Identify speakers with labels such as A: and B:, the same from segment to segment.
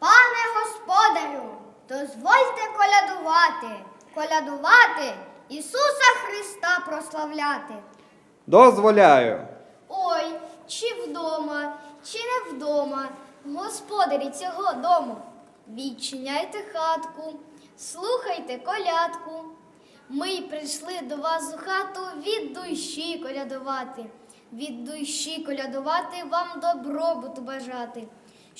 A: Пане господарю, дозвольте колядувати, колядувати, Ісуса Христа прославляти.
B: Дозволяю.
A: Ой, чи вдома, чи не вдома, господарі цього дому. Відчиняйте хатку, слухайте колядку. Ми прийшли до вас у хату від душі колядувати, від душі колядувати вам добробуту бажати,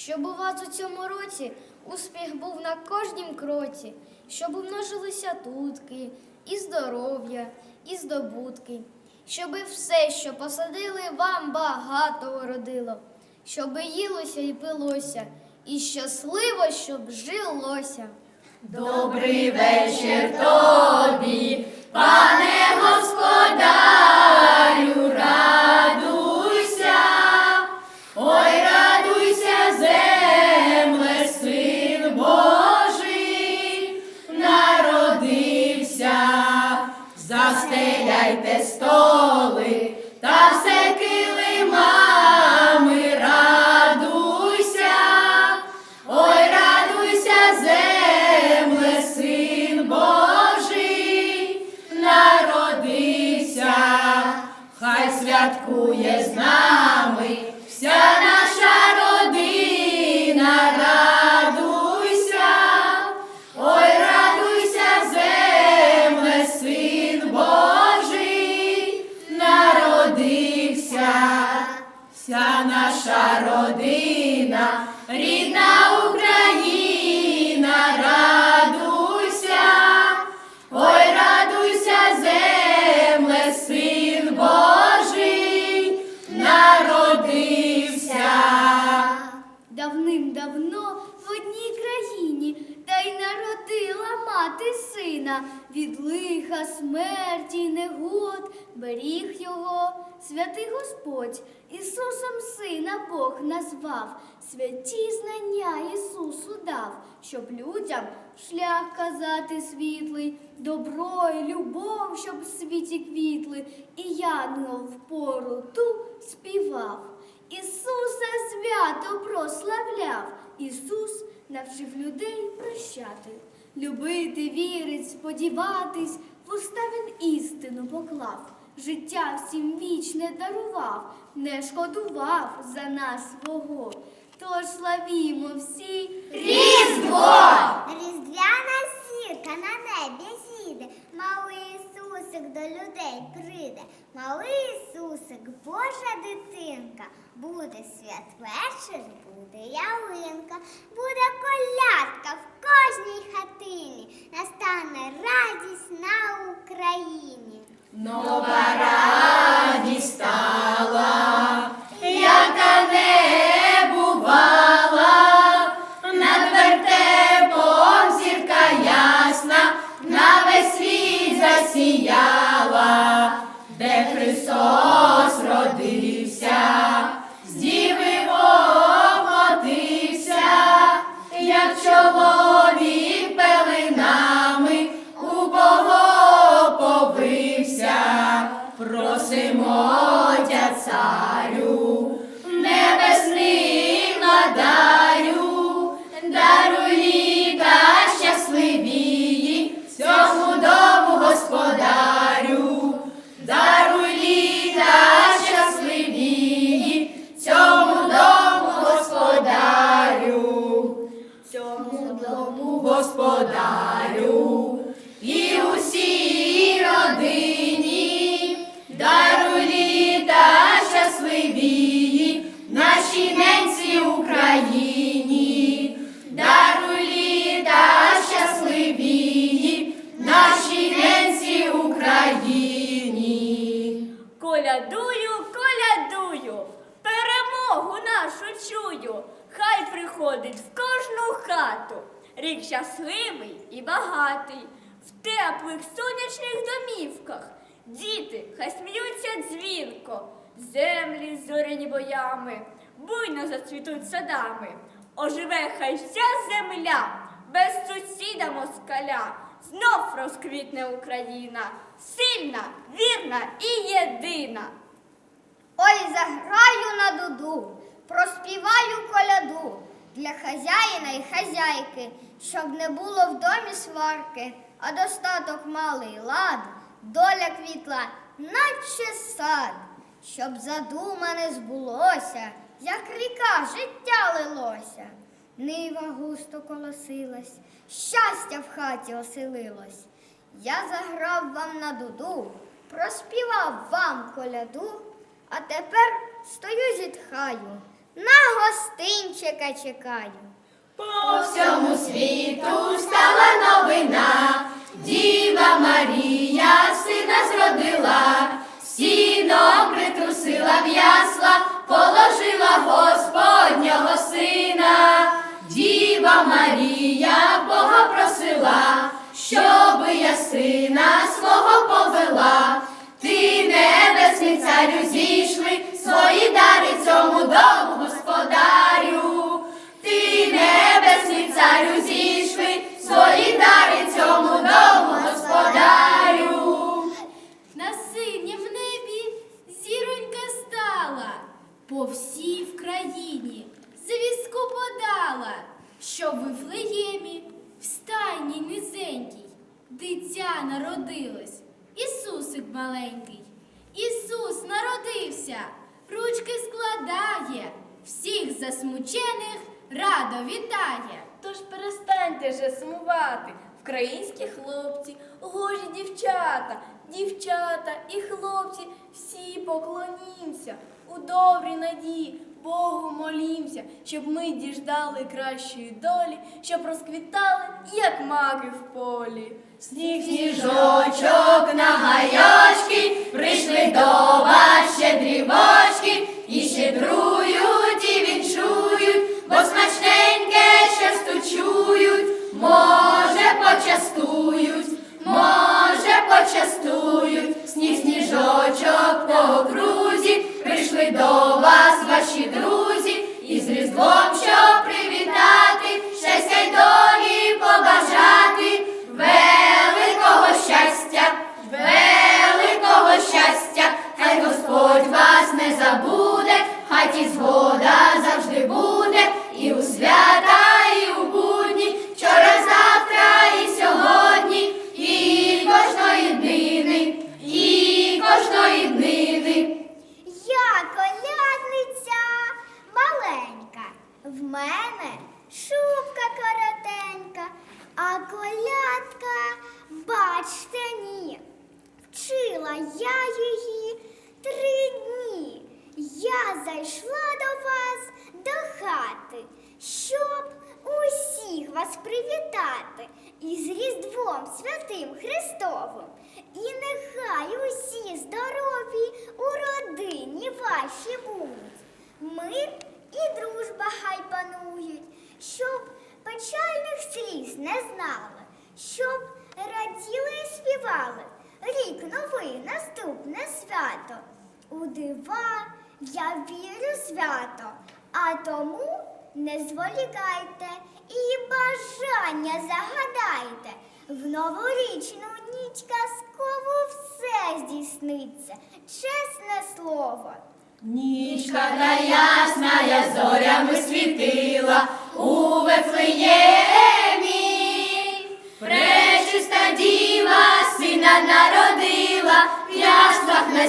A: щоб у вас у цьому році успіх був на кожнім кроці, щоб умножилися тутки, і здоров'я, і здобутки, щоби все, що посадили, вам багато уродило, щоби їлося і пилося, і щасливо, щоб жилося.
C: Добрий вечір тобі, пане господарю, радуйся,
A: Давним-давно в одній країні та й народила мати сина. Від лиха, смерті й негод, беріг його святий Господь, Ісусом сина Бог назвав, святі знання Ісусу дав, щоб людям шлях казати світлий, добро і любов, щоб в світі квітли, і янгол в пору ту співав. Ісуса свято прославляв. Ісус навчив людей прощати, любити, вірить, сподіватись, в уста він істину поклав, життя всім вічне дарував, не шкодував за нас свого. Тож славімо всі
C: Різдво!
D: Різдвяна сірка на небі зійде, малий Ісусик до людей прийде, малий Ісусик, Божа дитинка, буде святвечір, буде ялинка, буде колядка в кожній хатині, настане радість на Україні.
C: Нова радість просимо
E: дзвінко, землі зоряні боями, буйно зацвітуть садами. Оживе хай вся земля, без сусіда москаля. Знов розквітне Україна, сильна, вірна і єдина.
A: Ой, заграю на дуду, проспіваю коляду.
F: для хазяїна і хазяйки, щоб не було в домі сварки, а достаток малий лад, доля квітла, наче сад, щоб задумане збулося, як ріка життя лилося. Нива густо колосилась, щастя в хаті оселилось. Я заграв вам на дуду, проспівав вам коляду, а тепер стою зітхаю, на гостинчика чекаю.
C: По всьому світу стала новина, Діва Марія сина зродила, сіном притрусила в ясла, положила Господнього
G: що в Вифлеємі в стайні низенькій дитя народилось, Ісусик маленький. Ісус народився, ручки складає, всіх засмучених радо вітає.
E: Тож перестаньте же сумувати. Українські хлопці, гожі дівчата, дівчата і хлопці, всі поклонімся, у добрій надії Богу молімся, щоб ми діждали кращої долі, щоб розквітали, як маки в полі.
C: Сніг сніжочок на гайочки, прийшли до вас щедрівочки, і щедрують, і вінчують, бо смачненьке частучують, може почастують, може почастують, сніг сніжочок по окрузі, прийшли до вас Різдвом, щоб привітати, щастя й долі
F: я її три дні. Я зайшла до вас до хати, щоб усіх вас привітати із Різдвом Святим Христовим. І нехай усі здорові у родині ваші будуть. Мир і дружба хай панують, щоб печальних сліз не знали, щоб раділи і співали. Рік новий наступне свято. У дива я вірю свято, а тому не зволікайте і бажання загадайте. В новорічну ніч казково все здійсниться, чесне слово.
C: Нічка та ясна зорями світила у Вифлеємі. Пречиста діва сина народила в яслах на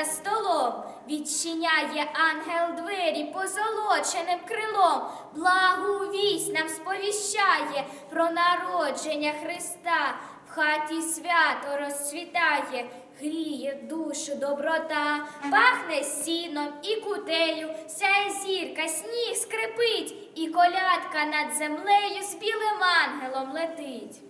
A: за столом. Відчиняє ангел двері позолоченим крилом, благу вість нам сповіщає про народження Христа. В хаті свято розцвітає, гріє душу доброта, пахне сіном і кутею, сяє зірка, сніг скрипить, і колядка над землею з білим ангелом летить.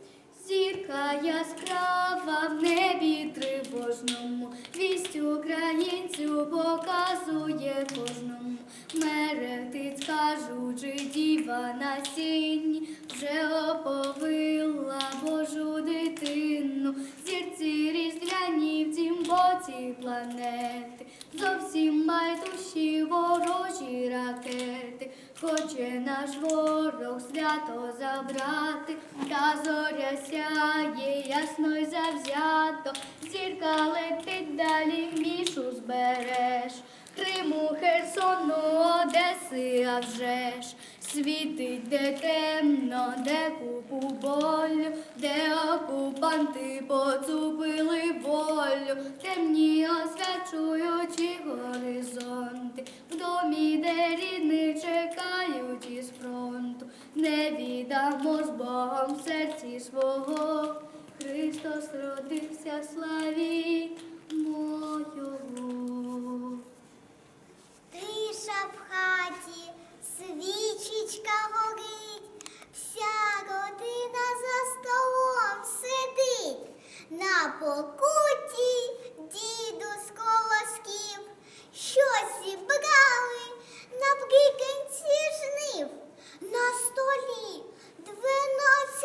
A: Зірка яскрава в небі тривожному, вість українцю показує кожному. Мерехтить, кажучи, діва на сіні, вже оповила Божу дитину, зірці різдвяні в цім боці планети, зовсім байдужі ворожі ракети, хоче наш ворог свято забрати, та зоря сяє ясно й завзято, зірка летить далі, мішу збереш. Криму, Херсону, Одеси, а вже ж світить, де темно, де купу болю, де окупанти поцупили волю, темні освячуючи горизонти, в домі, де рідни чекають із фронту, не віддамо з Богом серці свого. Христос родився, славі
D: свічечка горить, вся родина за столом сидить. На покуті діду з колосків, щось зібрали наприкінці жнив. На столі дванадцять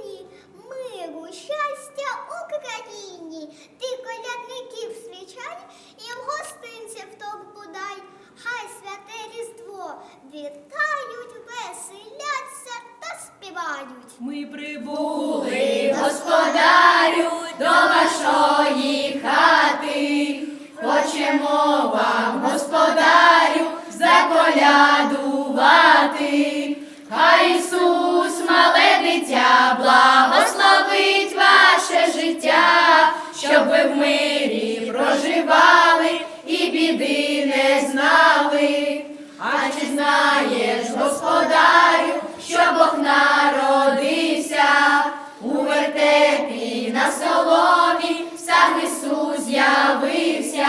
D: родині, миру, щастя Україні. Ти колядників свічай і в гостинців торбу дай. Хай святе різдво вітають, веселяться та співають.
C: Ми прибули, господарю, до вашої хати. Хочемо вам, господарю, заколядувати. Хай Ісус, благословить ваше життя, щоб ви в мирі проживали і біди не знали. А чи знаєш, господарю, що Бог народився у вертепі на соломі, сам Ісус з'явився,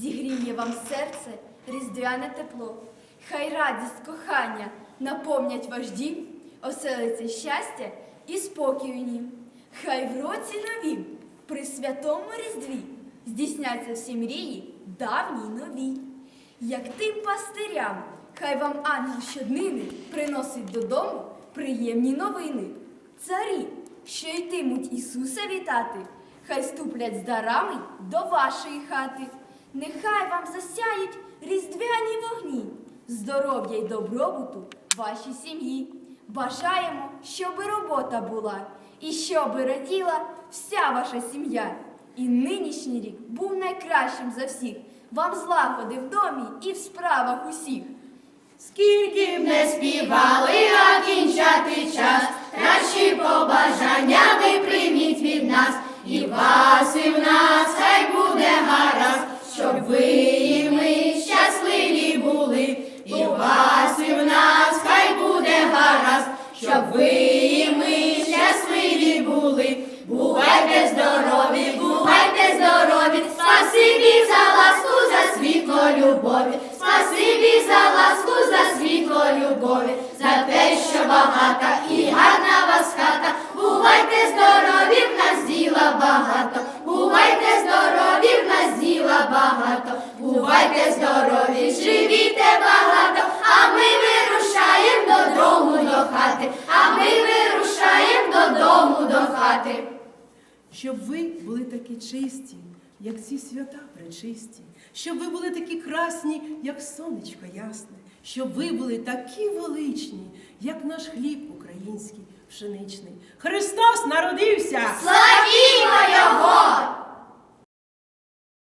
E: зігріє вам серце різдвяне тепло. Хай радість кохання наповнять ваш дім, оселиться щастя і спокій у нім. Хай в році новім, при святому різдві, здійсняться всі мрії, давні й нові. як тим пастирям. Хай вам ангел щоднини приносить додому приємні новини. Царі, що йтимуть Ісуса вітати, хай ступлять з дарами до вашої хати. Нехай вам засяють різдвяні вогні, здоров'я й добробуту вашій сім'ї. Бажаємо, щоби робота була, і щоби раділа вся ваша сім'я. І нинішній рік був найкращим за всіх. Вам злагоди в домі і в справах усіх.
C: Скільки б не співали, а кінчати час, наші побажання ви прийміть від нас, і вас, бувайте здорові, живіте багато, а ми вирушаємо додому до хати, а ми вирушаємо додому до хати.
H: щоб ви були такі чисті, як ці свята пречисті, щоб ви були такі красні, як сонечко ясне, щоб ви були такі величні, як наш хліб український пшеничний. Христос народився!
C: Славімо Його!